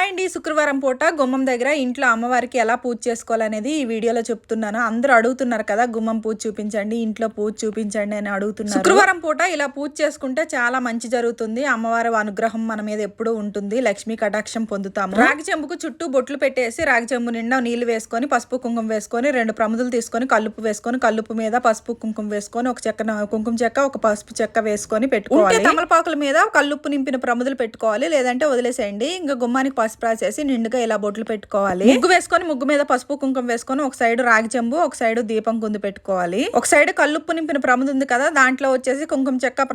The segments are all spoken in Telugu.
హాయ్ అండి శుక్రవారం పూట గుమ్మం దగ్గర ఇంట్లో అమ్మవారికి ఎలా పూజ చేసుకోవాలనేది ఈ వీడియోలో చెప్తున్నాను. అందరూ అడుగుతున్నారు కదా గుమ్మం పూజ చూపించండి ఇంట్లో పూజ చూపించండి అని అడుగుతున్నారు. శుక్రవారం పూట ఇలా పూజ చేసుకుంటే చాలా మంచి జరుగుతుంది. అమ్మవారి అనుగ్రహం మన మీద ఎప్పుడూ ఉంటుంది. లక్ష్మీ కటాక్షం పొందుతాము. రాగి చెంబుకు చుట్టూ బొట్లు పెట్టేసి రాగి చెంబు నిండా నీళ్ళు వేసుకొని పసుపు కుంకుమ వేసుకొని రెండు ప్రముదులు తీసుకొని కల్లుపు వేసుకొని కల్లుపు మీద పసుపు కుంకుమ వేసుకొని ఒక చెక్క కుంకుమ చెక్క ఒక పసుపు చెక్క వేసుకొని పెట్టుకోవాలి. తమలపాకుల మీద కల్లుప్పు నింపిన ప్రముదులు పెట్టుకోవాలి. లేదంటే వదిలేసేయండి. ఇంకా గుమ్మానికి పసుపు రాసేసి నిండుగా ఇలా బొట్లు పెట్టుకోవాలి. ముగ్గు వేసుకొని ముగ్గు మీద పసుపు కుంకుమ వేసుకొని ఒక సైడ్ రాగి చెంబు ఒక సైడ్ దీపం కుందు పెట్టుకోవాలి. ఒక సైడ్ కల్లుప్పు నింపిన ప్రముది ఉంది కదా దాంట్లో వచ్చేసి కుంకుమ చెక్క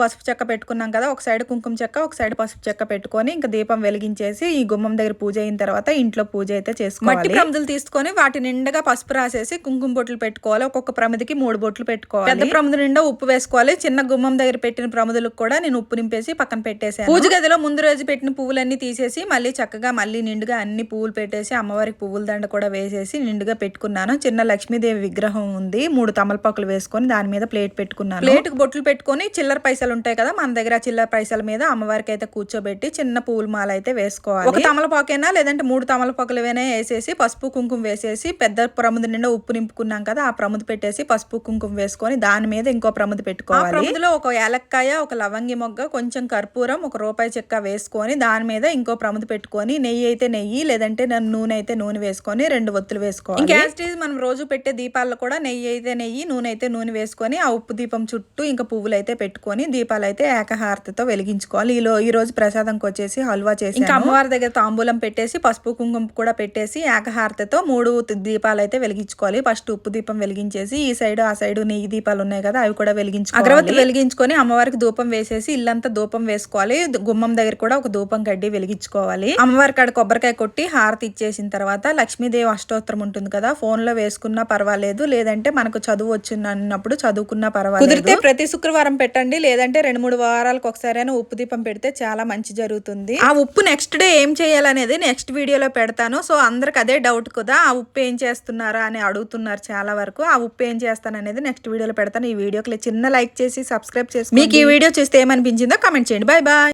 పసుపు చెక్క పెట్టుకున్నాం కదా ఒక సైడ్ కుంకుమ చెక్క ఒక సైడ్ పసుపు చెక్క పెట్టుకొని ఇంకా దీపం వెలిగించేసి ఈ గుమ్మం దగ్గర పూజ అయిన తర్వాత ఇంట్లో పూజ అయితే చేసుకోవాలి. మట్టి ప్రమిదలు తీసుకొని వాటి నిండుగా పసుపు రాసేసి కుంకుమ బొట్లు పెట్టుకోవాలి. ఒక్కొక్క ప్రమిదికి మూడు బొట్లు పెట్టుకోవాలి. పెద్ద ప్రమిది నిండా ఉప్పు వేసుకోవాలి. చిన్న గుమ్మం దగ్గర పెట్టిన ప్రమిదలకు కూడా నేను ఉప్పు నింపేసి పక్కన పెట్టేసాను పూజ గదిలో ముందు రోజు పెట్టిన పువ్వులన్నీ తీసేసి మళ్ళీ చక్కగా మళ్ళీ నిండుగా అన్ని పువ్వులు పెట్టేసి అమ్మవారికి పువ్వుల దండ కూడా వేసేసి నిండుగా పెట్టుకున్నాను. చిన్న లక్ష్మీదేవి విగ్రహం ఉంది. మూడు తమలపాకులు వేసుకొని దాని మీద ప్లేట్ పెట్టుకున్నాను. ప్లేట్ బొట్లు పెట్టుకొని చిల్లర పైసలు ఉంటాయి కదా మన దగ్గర చిల్లర పైసల మీద అమ్మవారికి అయితే కూర్చోబెట్టి చిన్న పువ్వుల మాల అయితే వేసుకోవాలి. ఒక తమలపాకైనా లేదంటే మూడు తమలపాకులు ఏమైనా వేసేసి పసుపు కుంకుమ వేసేసి పెద్ద ప్రముది నిండా ఉప్పు నింపుకున్నాం కదా ఆ ప్రముది పెట్టేసి పసుపు కుంకుమ వేసుకొని దాని మీద ఇంకో ప్రముది పెట్టుకోవాలి. ప్రముదిలో ఒక ఏలక్కాయ ఒక లవంగి మొగ్గ కొంచెం కర్పూరం ఒక రూపాయి చెక్క వేసుకొని దాని మీద ఇంకో ప్రముది పెట్టుకొని నెయ్యి అయితే నెయ్యి లేదంటే నన్ను నూనె అయితే నూనె వేసుకొని రెండు ఒత్తులు వేసుకోవాలి. ఇంకా మనం రోజు పెట్టే దీపాల్లో కూడా నెయ్యి అయితే నెయ్యి నూనె అయితే నూనె వేసుకొని ఆ ఉప్పు దీపం చుట్టూ ఇంకా పువ్వులు అయితే పెట్టుకొని దీపాలు అయితే ఏకహారతితో వెలిగించుకోవాలి. ఈలో ఈ రోజు ప్రసాదంకి వచ్చేసి హల్వా చేసి ఇంకా అమ్మవారి దగ్గర తాంబూలం పెట్టేసి పసుపు కుంకుమ కూడా పెట్టేసి ఏకహారతితో మూడు దీపాలు అయితే వెలిగించుకోవాలి. ఫస్ట్ ఉప్పు దీపం వెలిగించేసి ఈ సైడ్ ఆ సైడ్ నెయ్యి దీపాలు ఉన్నాయి కదా అవి కూడా వెలిగించుకోవాలి. అగరవత్తి వెలిగించుకొని అమ్మవారికి ధూపం వేసేసి ఇల్లంతా ధూపం వేసుకోవాలి. గుమ్మం దగ్గర కూడా ఒక ధూపం గడ్డి వెలిగించుకోవాలి. అమ్మవారి కాడ కొబ్బరికాయ కొట్టి హారతి ఇచ్చేసిన తర్వాత లక్ష్మీదేవి అష్టోత్తరం ఉంటుంది కదా ఫోన్లో వేసుకున్నా పర్వాలేదు లేదంటే మనకు చదువు వచ్చింది అన్నప్పుడు చదువుకున్నా పర్వాలేదు. కుదిరితే ప్రతి శుక్రవారం పెట్టండి లేదంటే రెండు మూడు వారాలకు ఒకసారి అయినా ఉప్పు దీపం పెడితే చాలా మంచి జరుగుతుంది. ఆ ఉప్పు నెక్స్ట్ డే ఏం చేయాలనేది నెక్స్ట్ వీడియోలో పెడతాను. సో అందరికి అదే డౌట్ కదా ఆ ఉప్పు ఏం చేస్తున్నారా అని అడుగుతున్నారు చాలా వరకు. ఆ ఉప్పు ఏం చేస్తాను అనేది నెక్స్ట్ వీడియోలో పెడతాను. ఈ వీడియోకి చిన్న లైక్ చేసి సబ్స్క్రైబ్ చేసి మీకు ఈ వీడియో చూస్తే ఏమనిపించిందో కమెంట్ చేయండి. Bye bye